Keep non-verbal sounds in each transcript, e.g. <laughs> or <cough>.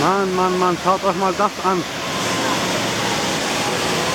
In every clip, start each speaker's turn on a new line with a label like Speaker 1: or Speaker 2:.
Speaker 1: Mann, Mann, Mann, schaut euch mal das an.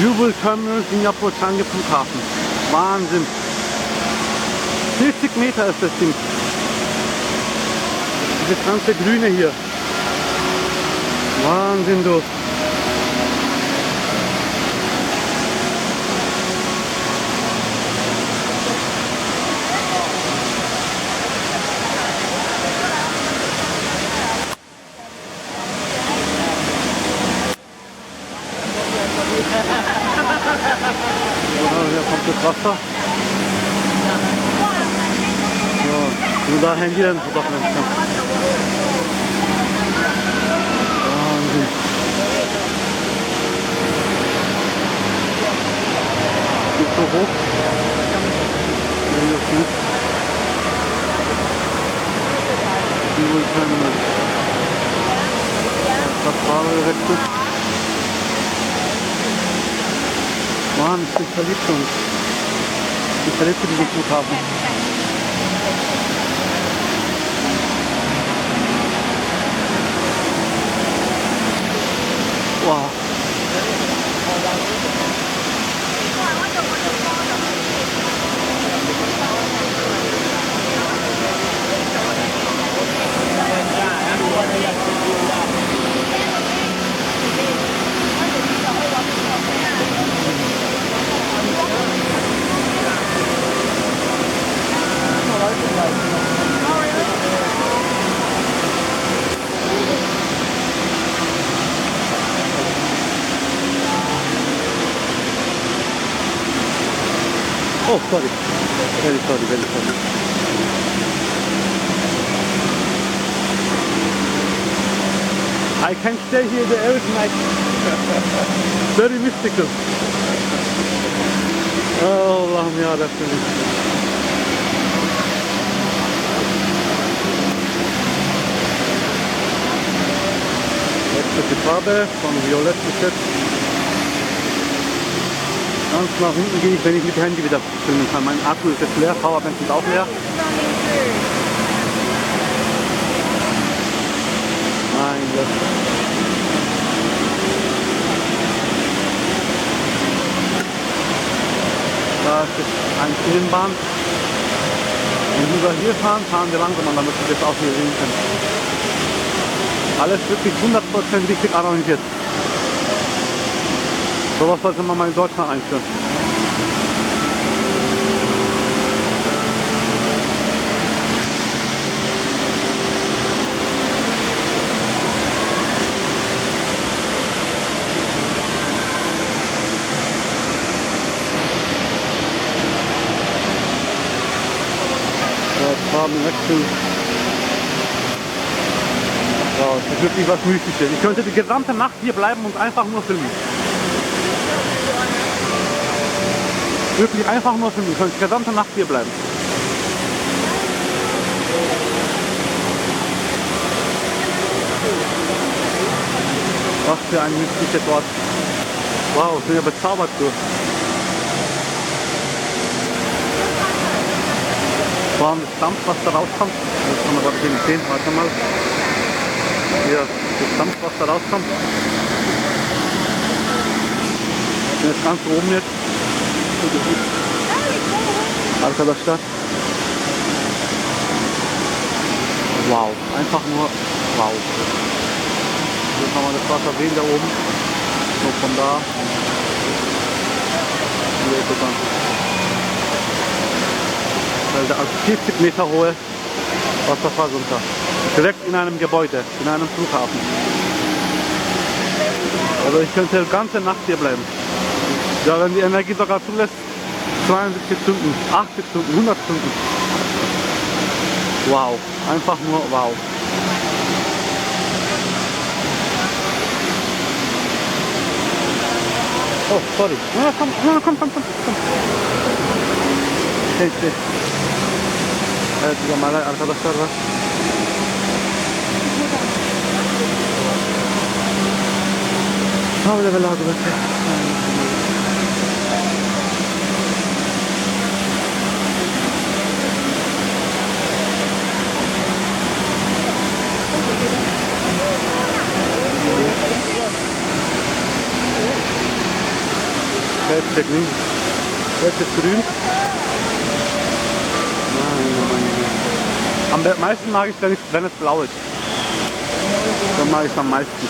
Speaker 1: Jubel Terminal Singapur Changi Flughafen. Wahnsinn. 40 Meter ist das Ding. Dieses ganze Grüne hier. Wahnsinn, du. Ja, hier kommt das Wasser. So, nur da Handy dann fotografieren kann. Wahnsinn. Geht so hoch. Nee, das nicht. Übel Terminal. Das Farbe gewechselt. Mann, ich bin verliebt schon. Ich bin verliebt für diesen Flughafen. Wow. Oh, sorry. Very sorry, very sorry. I can stay here the every night. <laughs> Very mystical. Allah'ım ya Rabbim. Die Farbe von Violett bis Ganz nach unten gehe ich, wenn ich mit Handy wieder filmen kann. Mein Akku ist jetzt leer, Powerbank ist auch leer. Mein Gott. Da ist eine Schienenbahn. Und über hier fahren, fahren wir langsam, damit wir das auch hier sehen können. Alles wirklich 100% richtig arrangiert. Sowas sollte man mal in Deutschland einführen. Ja, Farbenwechsel. Ja, das ist wirklich was Mystisches. Ich könnte die gesamte Nacht hier bleiben und einfach nur filmen. Wirklich einfach nur filmen. Ich könnte die gesamte Nacht hier bleiben. Was für ein mystischer Ort. Wow, ich bin ja bezaubert du. Allem das Dampf, was da rauskommt. Das kann man gerade nicht sehen. Warte mal. Hier, das Dampf, was da rauskommt. Ich bin jetzt ganz oben jetzt. Arkadaşlar. Wow, einfach nur wow. Hier kann man das Wasser sehen da oben. So von da. Hier ist dann. Weil da also 40 Meter hohe Wasserfall runter. Direkt in einem Gebäude, in einem Flughafen. Also ich könnte die ganze Nacht hier bleiben. Ja, wenn die Energie sogar zulässt, 72 Stunden, 80 Stunden, 100 Stunden. Wow, einfach nur wow. Oh, sorry. Ja, komm, ja, komm, komm, komm, komm. Hey, hey. Evet, zamanlar arkadaşlar var. Havle ve la kuvvete. Feldsteckling. Jetzt ist grün. Meine, meine. Am meisten mag ich, wenn es, wenn es blau ist. Dann mag ich es am meisten.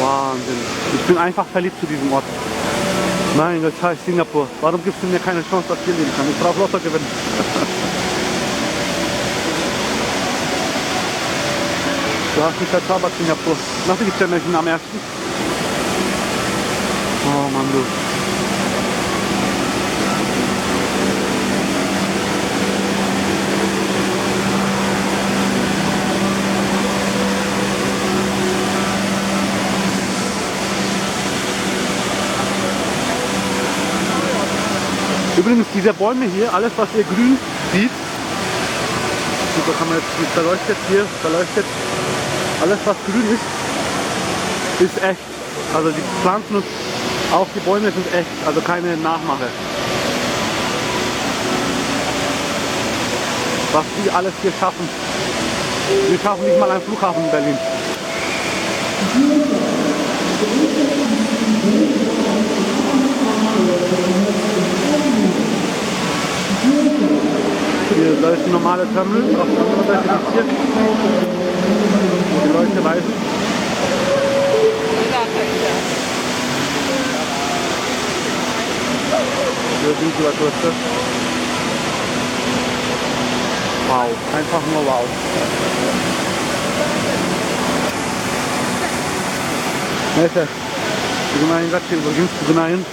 Speaker 1: Wahnsinn. Ich bin einfach verliebt zu diesem Ort. Mein Gott, scheiß Singapur. Warum gibst du mir keine Chance, dass ich hier leben kann? Ich brauche Lotto gewinnen. <laughs> Du hast mich verzaubert, Singapur. Nasıl gideceğim ben şimdi am ersten? Oh Mann, du. Übrigens, diese Bäume hier, alles was ihr grün sieht, so kann man jetzt mit beleuchtet hier, beleuchtet, alles was grün ist, ist echt. Also die Pflanzen und auch die Bäume sind echt, also keine Nachmache. Was die alles hier schaffen. Wir schaffen nicht mal einen Flughafen in Berlin. Hier, da die normale Terminal, auf der anderen Seite ist hier. Wo die Leute reisen. Hier sind die Leute. Wow, einfach nur wow. Neyse. Bugün ayın kaç yıl? Bugün bugün ayın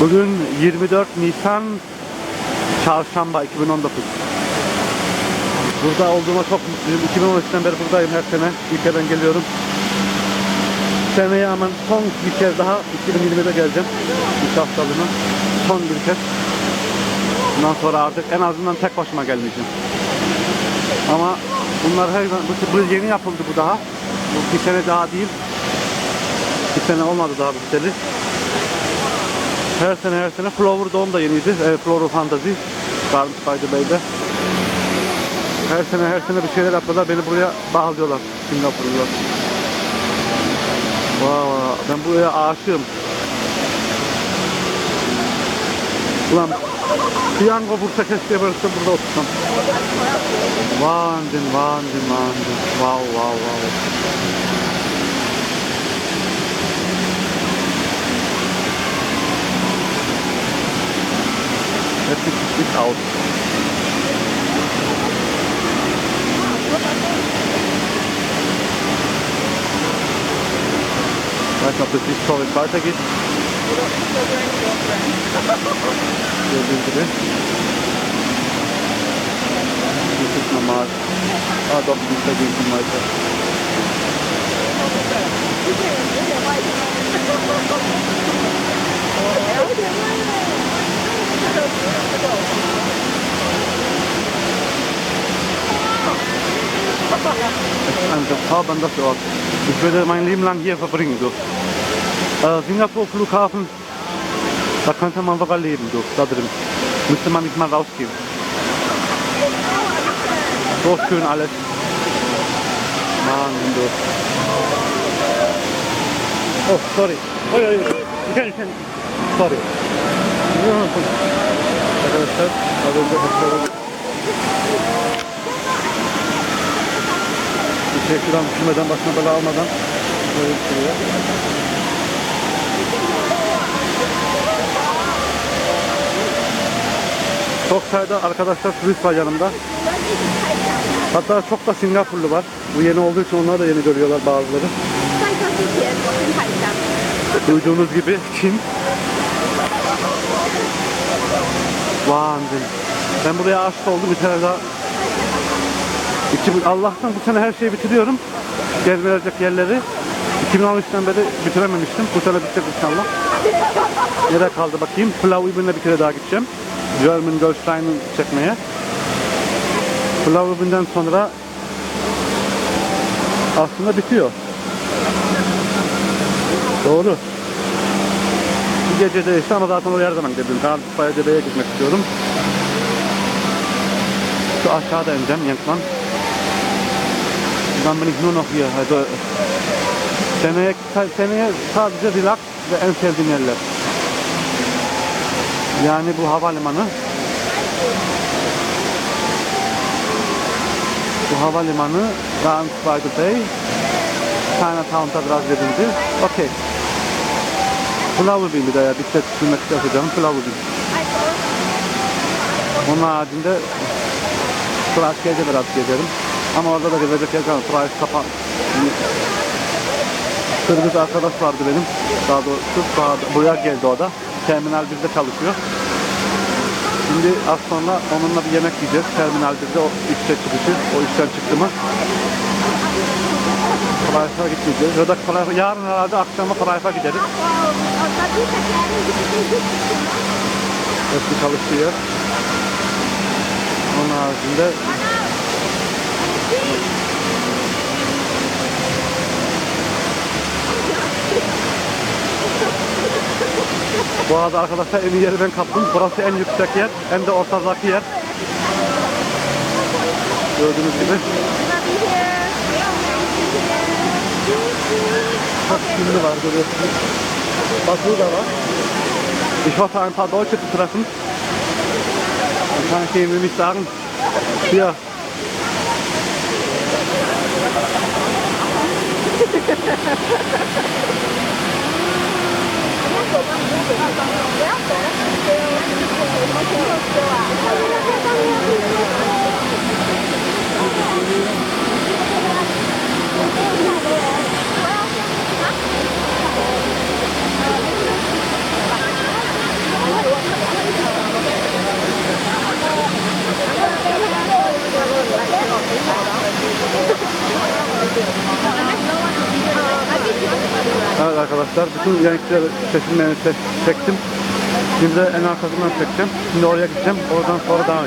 Speaker 1: Bugün 24 Nisan Çarşamba 2019. Burada olduğuma çok mutluyum. 2013'ten beri buradayım her sene. Ülkeden geliyorum. Seneye ama son bir kez daha 2020'de geleceğim. Bir haftalığına. Son bir kez. Bundan sonra artık en azından tek başıma gelmeyeceğim. Ama bunlar her zaman, bu, bu yeni yapıldı bu daha. Bu bir sene daha değil. Bir sene olmadı daha biteli. Her sene her sene Flower Dome da yeniydi. E, Flower Fantasy. Garmış Baydı Bey'de. Her sene her sene bir şeyler yapıyorlar. Beni buraya bağlıyorlar. Singapurlular. Vay, ben buraya aşığım. Ulan piyango vursa keşke böyle burada otursam. Wahnsinn, Wahnsinn, Wahnsinn. Wow, wow, wow. Jetzt sieht es nicht aus. Ich weiß nicht, ob das nicht so jetzt weitergeht. Hier sind wir. Das ist normal. Ah doch, die da gehen schon weiter. Es ein bezaubernder Ort. Ich würde mein Leben lang hier verbringen. So. Äh, Singapur Flughafen, da könnte man sogar leben, so, da drin. Müsste man nicht mal rausgehen. So schön alles. Mann, du. Oh, sorry. Oi. Gel, gel. Sorry. Şey şuradan düşmeden başına bela almadan böyle şuraya. Şey çok sayıda arkadaşlar turist var yanımda. Hatta çok da Singapurlu var. Bu yeni olduğu için onlar da yeni görüyorlar bazıları. Duyduğunuz gibi Çin. Vay Ben buraya aşık oldum. Bir tane daha Allah'tan bu sene her şeyi bitiriyorum. Gezmelecek yerleri. 2013'ten beri bitirememiştim. Bu sene bitecek inşallah. Nereye kaldı bakayım. Flauibin'e bir kere daha gideceğim. German Goldstein'ı çekmeye. Flauibin'den sonra aslında bitiyor. Doğru. Bir gece değişti ama zaten oraya her zaman gidebilirim. Karnıspaya Debe'ye gitmek istiyorum. Şu aşağıda ineceğim Yankman. Dann bin ich nur noch hier. Also seneye, seneye sadece relax ve en sevdiğim yerler. Yani bu havalimanı. Bu havalimanı Gardens by the Bay Chinatown'da biraz gidince okey. Flower Bean bir de ya? Bisiklet sürmek istiyorsa canım Flower Bean onun haricinde Praska'ya biraz gezerim ama orada da gezecek yer kalmadı Prask kapan Kırgız arkadaş vardı benim daha doğrusu daha- buraya geldi o da Terminal 1'de çalışıyor Şimdi az sonra onunla bir yemek yiyeceğiz. Terminal 1'de o işte çıkışı, o işten çıktı mı. Parayfa gitmeyeceğiz. Ya da Parayfa, yarın herhalde akşama Parayfa gideriz. Eski çalıştığı yer. Onun haricinde Bu arada arkadaşlar en iyi yeri ben kaptım. Burası en yüksek yer. Hem de ortadaki yer. Gördüğünüz gibi. Çok şimdi var görüyorsunuz. Basılı da var. Ich hoffe, ein paar Deutsche zu treffen. Dann kann ich Ihnen nämlich sagen, hier. 不要走了，不要走了，我让你们走，你们走的时候啊，要在这里面。Arkadaşlar, bütün renkleri seçilmeni çektim. Şimdi en arkasından çekeceğim. Şimdi oraya gideceğim. Oradan sonra devam.